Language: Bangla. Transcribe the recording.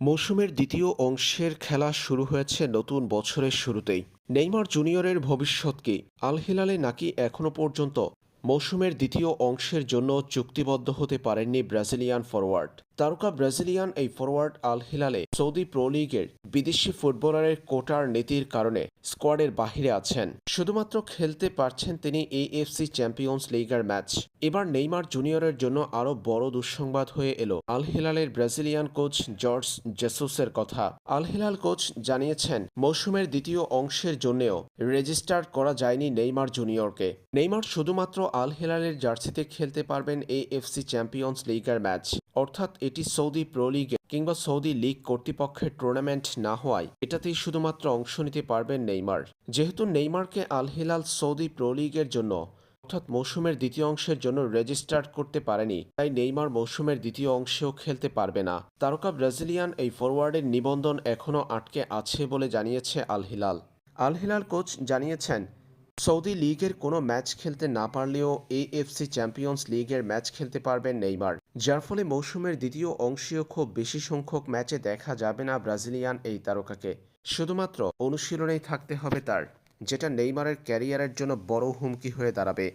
মৌসুমের দ্বিতীয় অংশের খেলা শুরু হয়েছে নতুন বছরের শুরুতেই। নেইমার জুনিয়রের ভবিষ্যৎ কি? আল হিলালে নাকি এখনও পর্যন্ত মৌসুমের দ্বিতীয় অংশের জন্য চুক্তিবদ্ধ হতে পারেননি ব্রাজিলিয়ান ফরওয়ার্ড তারকা ব্রাজিলিয়ান এই ফরওয়ার্ড আল হিলালে সৌদি প্রো লিগের বিদেশি ফুটবলারের কোটার নীতির কারণে স্কোয়াডের বাহিরে আছেন। শুধুমাত্র খেলতে পারছেন তিনি এএফসি চ্যাম্পিয়ন্স লিগের ম্যাচ এবার নেইমার জুনিয়রের জন্য আরও বড় দুঃসংবাদ হয়ে এলো আল হিলালের ব্রাজিলিয়ান কোচ জর্জ জেসুসের কথা। আল হিলাল কোচ জানিয়েছেন, মৌসুমের দ্বিতীয় অংশের জন্যেও রেজিস্টার করা যায়নি নেইমার জুনিয়রকে। নেইমার শুধুমাত্র আল হিলালের জার্সিতে খেলতে পারবেন এএফসি চ্যাম্পিয়ন্স লিগের ম্যাচ অর্থাৎ এটি সৌদি প্রো লিগে কিংবা সৌদি লিগ কর্তৃপক্ষের টুর্নামেন্ট না হওয়ায় এটাতেই শুধুমাত্র অংশ নিতে পারবেন নেইমার। যেহেতু নেইমারকে আল হিলাল সৌদি প্রো লিগের জন্য, অর্থাৎ মৌসুমের দ্বিতীয় অংশের জন্য রেজিস্টার করতে পারেনি, তাই নেইমার মৌসুমের দ্বিতীয় অংশেও খেলতে পারবে না। তারকা ব্রাজিলিয়ান এই ফরওয়ার্ডের নিবন্ধন এখনও আটকে আছে বলে জানিয়েছে Al Hilal. Al Hilal coach জানিয়েছেন সৌদি লিগের কোনো ম্যাচ খেলতে না পারলেও এএফসি চ্যাম্পিয়ন্স লিগের ম্যাচ খেলতে পারবেন নেইমার। যার ফলে মৌসুমের দ্বিতীয় অংশীয় খুব বেশি সংখ্যক ম্যাচে দেখা যাবে না ব্রাজিলিয়ান এই তারকাকে। শুধুমাত্র অনুশীলনেই থাকতে হবে তার, যেটা নেইমারের ক্যারিয়ারের জন্য বড় হুমকি হয়ে দাঁড়াবে।